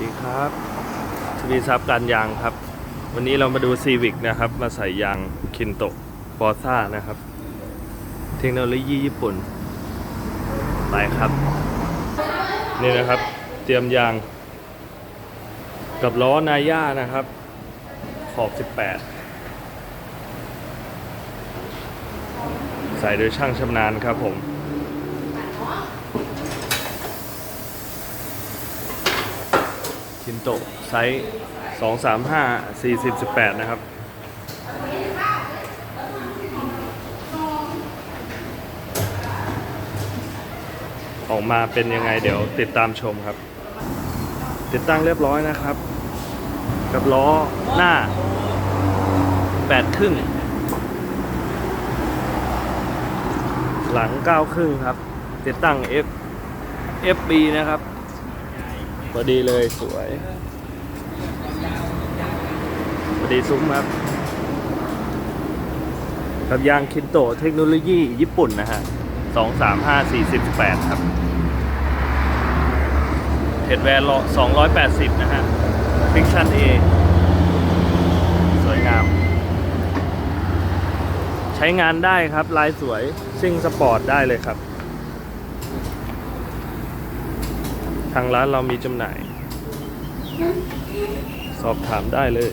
ดีครับทวีทรัพย์การยางครับ วันนี้เรามาดูซีวิกนะครับ มาใส่ยางคินโตะปอซ่านะครับ เทคโนโลยีญี่ปุ่นไปครับ นี่นะครับ เตรียมยาง กับล้อนาย่านะครับ ขอบ 18 ใส่โดยช่างชำนาญครับผม คินโตไซส์2 3 5 40 18นะครับ ออกมาเป็นยังไงเดี๋ยวติดตามชมครับ ติดตั้งเรียบร้อยนะครับ กับล้อหน้า8ครึ่ง หลัง9ครึ่งครับ ติดตั้ง F FB นะครับ พอดีเลยสวยพอดีซุ้มครับกับยางคินโตเทคโนโลยีญี่ปุ่นนะฮะสองสามห้าสี่สิบแปดครับเทดแวร์สองร้อยแปดสิบนะฮะฟิกชั่นเอสวยงาม ใช้งานได้ครับ ลายสวยซิ่งสปอร์ตได้เลยครับ ทางร้านเรามีจำหน่าย สอบถามได้เลย